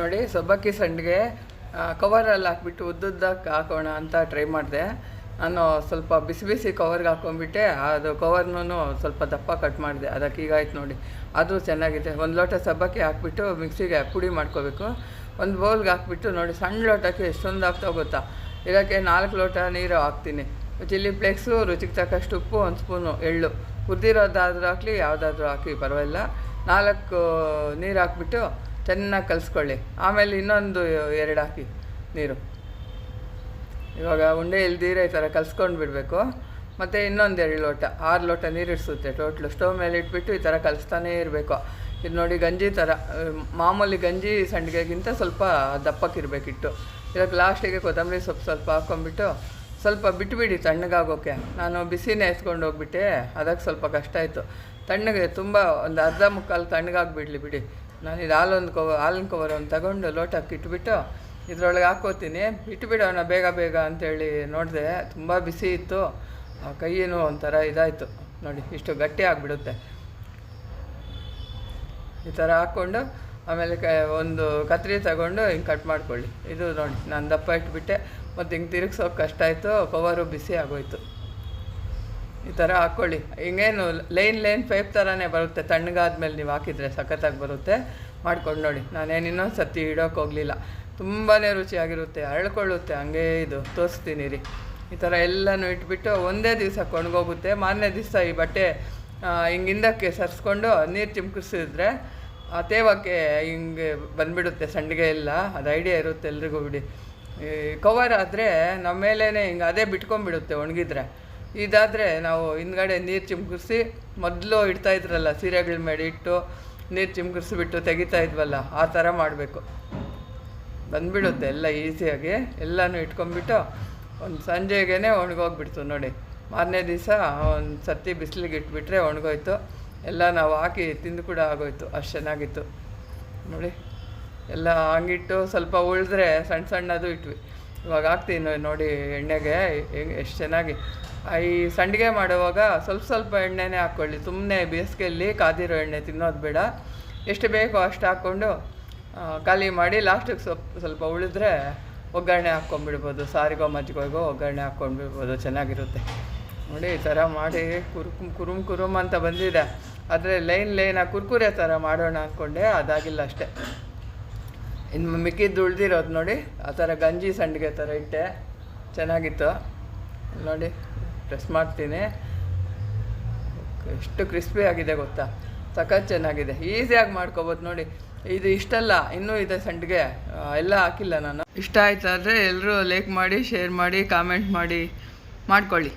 ನೋಡಿ ಸಬ್ಬಕ್ಕಿ ಸಂಡಿಗೆ ಕವರಲ್ಲಿ ಹಾಕ್ಬಿಟ್ಟು ಉದ್ದುದ್ದಕ್ಕೆ ಹಾಕೋಣ ಅಂತ ಟ್ರೈ ಮಾಡಿದೆ. ನಾನು ಸ್ವಲ್ಪ ಬಿಸಿ ಬಿಸಿ ಕವರ್ಗೆ ಹಾಕೊಂಡ್ಬಿಟ್ಟೆ. ಅದು ಕವರ್ನೂ ಸ್ವಲ್ಪ ದಪ್ಪ ಕಟ್ ಮಾಡಿದೆ. ಅದಕ್ಕೆ ಹೀಗಾಯ್ತು ನೋಡಿ. ಅದು ಚೆನ್ನಾಗಿದೆ. ಒಂದು ಲೋಟ ಸಬ್ಬಕ್ಕಿ ಹಾಕ್ಬಿಟ್ಟು ಮಿಕ್ಸಿಗೆ ಪುಡಿ ಮಾಡ್ಕೋಬೇಕು. ಒಂದು ಬೌಲ್ಗೆ ಹಾಕ್ಬಿಟ್ಟು ನೋಡಿ ಸಣ್ಣ ಲೋಟಕ್ಕೆ ಎಷ್ಟೊಂದು ಹಾಕ್ತಾ ಗೊತ್ತಾ. ಇದಕ್ಕೆ ನಾಲ್ಕು ಲೋಟ ನೀರು ಹಾಕ್ತೀನಿ. ಚಿಲ್ಲಿ ಫ್ಲೇಕ್ಸು, ರುಚಿಗೆ ತಕ್ಕಷ್ಟು ಉಪ್ಪು, ಒಂದು ಸ್ಪೂನು ಎಳ್ಳು. ಕುದ್ದಿರೋದಾದರೂ ಹಾಕಲಿ, ಯಾವುದಾದ್ರೂ ಹಾಕಿ, ಪರವಾಗಿಲ್ಲ. ನಾಲ್ಕು ನೀರು ಹಾಕ್ಬಿಟ್ಟು ಚೆನ್ನಾಗಿ ಕಲಿಸ್ಕೊಳ್ಳಿ. ಆಮೇಲೆ ಇನ್ನೊಂದು ಎರಡು ಹಾಕಿ ನೀರು. ಇವಾಗ ಉಂಡೆ ಇಲ್ದಿರೋ ಈ ಥರ ಕಲಿಸ್ಕೊಂಡು ಬಿಡಬೇಕು. ಮತ್ತು ಇನ್ನೊಂದು ಎರಡು ಲೋಟ, ಆರು ಲೋಟ ನೀರು ಇಡಿಸುತ್ತೆ ಟೋಟ್ಲು. ಸ್ಟೋವ್ ಮೇಲೆ ಇಟ್ಬಿಟ್ಟು ಈ ಥರ ಕಲಿಸ್ತಾನೇ ಇರಬೇಕು. ಇದು ನೋಡಿ ಗಂಜಿ ಥರ, ಮಾಮೂಲಿ ಗಂಜಿ ಸಂಡಿಗೆಗಿಂತ ಸ್ವಲ್ಪ ದಪ್ಪಕ್ಕಿರಬೇಕಿಟ್ಟು. ಇದಕ್ಕೆ ಲಾಸ್ಟಿಗೆ ಕೊತ್ತಂಬರಿ ಸೊಪ್ಪು ಸ್ವಲ್ಪ ಹಾಕ್ಕೊಂಡ್ಬಿಟ್ಟು ಸ್ವಲ್ಪ ಬಿಟ್ಬಿಡಿ ತಣ್ಣಗಾಗೋಕ್ಕೆ ನಾನು ಬಿಸಿನೇ ಎತ್ಕೊಂಡು ಹೋಗ್ಬಿಟ್ಟೆ, ಅದಕ್ಕೆ ಸ್ವಲ್ಪ ಕಷ್ಟ ಆಯಿತು. ತಣ್ಣಗೆ, ತುಂಬ ಒಂದು ಅರ್ಧ ಮುಕ್ಕಾಲು ತಣ್ಣಗಾಗ್ಬಿಡ್ಲಿ ಬಿಡಿ. ನಾನು ಇದು ಹಾಲೊಂದು ಕವ ಹಾಲಿನ ಕವರ್ ಒಂದು ತಗೊಂಡು ಲೋಟಕ್ಕೆ ಇಟ್ಬಿಟ್ಟು ಇದರೊಳಗೆ ಹಾಕೋತೀನಿ ಇಟ್ಬಿಡೋಣ ಬೇಗ ಬೇಗ ಅಂತೇಳಿ ನೋಡಿದೆ. ತುಂಬ ಬಿಸಿ ಇತ್ತು. ಆ, ಕೈಯೇನು ಒಂಥರ ಇದಾಯಿತು. ನೋಡಿ, ಇಷ್ಟು ಗಟ್ಟಿ ಆಗಿಬಿಡುತ್ತೆ. ಈ ಥರ ಹಾಕ್ಕೊಂಡು ಆಮೇಲೆ ಕ, ಒಂದು ಕತ್ರಿ ತಗೊಂಡು ಹಿಂಗೆ ಕಟ್ ಮಾಡ್ಕೊಳ್ಳಿ. ಇದು ನೋಡಿ, ನಾನು ದಪ್ಪ ಇಟ್ಬಿಟ್ಟೆ. ಮತ್ತು ಹಿಂಗೆ ತಿರುಗ್ಸೋಕೆ ಕಷ್ಟ ಆಯಿತು. ಕವರು ಬಿಸಿ ಆಗೋಯ್ತು. ಈ ಥರ ಹಾಕ್ಕೊಳ್ಳಿ ಹಿಂಗೇನು ಲೈನ್ ಲೈನ್ ಪೈಪ್ ಥರನೇ ಬರುತ್ತೆ. ತಣ್ಣಗಾದ್ಮೇಲೆ ನೀವು ಹಾಕಿದರೆ ಸಖತ್ತಾಗಿ ಬರುತ್ತೆ. ಮಾಡ್ಕೊಂಡು ನೋಡಿ. ನಾನೇನು ಇನ್ನೊಂದು ಸತಿ ಇಡೋಕೆ ಹೋಗಲಿಲ್ಲ. ತುಂಬಾ ರುಚಿಯಾಗಿರುತ್ತೆ. ಅರಳ್ಕೊಳ್ಳುತ್ತೆ ಹಂಗೇ ಇದು. ತೋರಿಸ್ತೀನಿ ರೀ. ಈ ಥರ ಎಲ್ಲನೂ ಇಟ್ಬಿಟ್ಟು ಒಂದೇ ದಿವಸ ಕೊಣಗೋಗುತ್ತೆ ಮಾರನೇ ದಿವಸ ಈ ಬಟ್ಟೆ ಹಿಂಗೆ ಹಿಂದಕ್ಕೆ ಸರಿಸ್ಕೊಂಡು ನೀರು ಚಿಮ್ಕಿಸಿದ್ರೆ ಆ ತೇವಕ್ಕೆ ಹಿಂಗೆ ಬಂದ್ಬಿಡುತ್ತೆ ಸಂಡಿಗೆ ಎಲ್ಲ. ಅದು ಐಡಿಯಾ ಇರುತ್ತೆ ಎಲ್ರಿಗೂ ಬಿಡಿ. ಈ ಕವರ್ ಆದರೆ ನಮ್ಮ ಮೇಲೇ ಹಿಂಗೆ ಅದೇ ಬಿಟ್ಕೊಂಡ್ಬಿಡುತ್ತೆ ಒಣಗಿದ್ರೆ. ಇದಾದರೆ ನಾವು ಹಿಂದ್ಗಡೆ ನೀರು ಚಿಮ್ಕಿಸಿ ಮೊದಲು ಇಡ್ತಾ ಇದ್ರಲ್ಲ ಸೀರೆಗಳ ಮೇಲೆ ಇಟ್ಟು ನೀರು ಚಿಮ್ಕಿಸ್ಬಿಟ್ಟು ತೆಗಿತಾ ಇದ್ವಲ್ಲ, ಆ ಥರ ಮಾಡಬೇಕು. ಬಂದುಬಿಡುತ್ತೆ ಎಲ್ಲ ಈಸಿಯಾಗಿ, ಎಲ್ಲನೂ ಇಟ್ಕೊಂಡ್ಬಿಟ್ಟು ಒಂದು ಸಂಜೆಗೇ ಒಣಗೋಗ್ಬಿಡ್ತು ನೋಡಿ. ಮಾರನೇ ದಿವಸ ಒಂದು ಸತಿ ಬಿಸಿಲಿಗೆ ಇಟ್ಬಿಟ್ರೆ ಒಣಗೋಯ್ತು. ಎಲ್ಲ ನಾವು ಹಾಕಿ ತಿಂದು ಕೂಡ ಆಗೋಯ್ತು, ಅಷ್ಟು ಚೆನ್ನಾಗಿತ್ತು. ನೋಡಿ, ಎಲ್ಲ ಹಂಗಿಟ್ಟು ಸ್ವಲ್ಪ ಉಳಿದ್ರೆ ಸಣ್ಣ ಸಣ್ಣದು ಇಟ್ವಿ. ಇವಾಗ ಹಾಕ್ತೀನಿ ನೋಡಿ ಎಣ್ಣೆಗೆ ಎಷ್ಟು ಚೆನ್ನಾಗಿ. ಈ ಸಂಡಿಗೆ ಮಾಡುವಾಗ ಸ್ವಲ್ಪ ಸ್ವಲ್ಪ ಎಣ್ಣೆನೇ ಹಾಕ್ಕೊಳ್ಳಿ. ಸುಮ್ಮನೆ ಬೇಸಿಗೆಯಲ್ಲಿ ಕಾದಿರೋ ಎಣ್ಣೆ ತಿನ್ನೋದು ಬೇಡ. ಎಷ್ಟು ಬೇಕೋ ಅಷ್ಟು ಹಾಕ್ಕೊಂಡು ಖಾಲಿ ಮಾಡಿ ಲಾಸ್ಟಿಗೆ ಸ್ವಲ್ಪ ಸ್ವಲ್ಪ ಉಳಿದ್ರೆ ಒಗ್ಗರಣೆ ಹಾಕ್ಕೊಂಡ್ಬಿಡ್ಬೋದು. ಸಾರಿಗೋ ಮಜ್ಜಿಗೆಗೋ ಒಗ್ಗರಣೆ ಹಾಕ್ಕೊಂಡ್ಬಿಡ್ಬೋದು. ಚೆನ್ನಾಗಿರುತ್ತೆ. ನೋಡಿ, ಈ ಥರ ಮಾಡಿ ಕುರುಕುಮ್, ಕುರುಮ್ ಕುರುಮ್ ಅಂತ ಬಂದಿದೆ. ಆದರೆ ಲೈನ್ ಲೈನಾಗಿ ಕುರ್ಕುರೆ ಥರ ಮಾಡೋಣ ಅಂದ್ಕೊಂಡೆ ಅದಾಗಿಲ್ಲ ಅಷ್ಟೇ. ಇನ್ನು ಮಿಕ್ಕಿದ್ದು ಉಳಿದಿರೋದು ನೋಡಿ. ಆ ಥರ ಗಂಜಿ ಸಂಡಿಗೆ ಥರ ಇಟ್ಟೆ. ಚೆನ್ನಾಗಿತ್ತು. ನೋಡಿ. ಪ್ರೆಸ್ ಮಾಡ್ತೀನಿ. ಎಷ್ಟು ಕ್ರಿಸ್ಪಿ ಆಗಿದೆ ಗೊತ್ತಾ? ಸಖತ್ ಚೆನ್ನಾಗಿದೆ. ಈಸಿಯಾಗಿ ಮಾಡ್ಕೋಬೋದು ನೋಡಿ. ಇದು ಇಷ್ಟಲ್ಲ, ಇನ್ನೂ ಇದೆ ಸಂಡಿಗೆ ಎಲ್ಲ ಹಾಕಿಲ್ಲ ನಾನು. ಇಷ್ಟ ಆಯ್ತಾದರೆ ಎಲ್ಲರೂ ಲೈಕ್ ಮಾಡಿ ಶೇರ್ ಮಾಡಿ ಕಾಮೆಂಟ್ ಮಾಡಿ ಮಾಡ್ಕೊಳ್ಳಿ.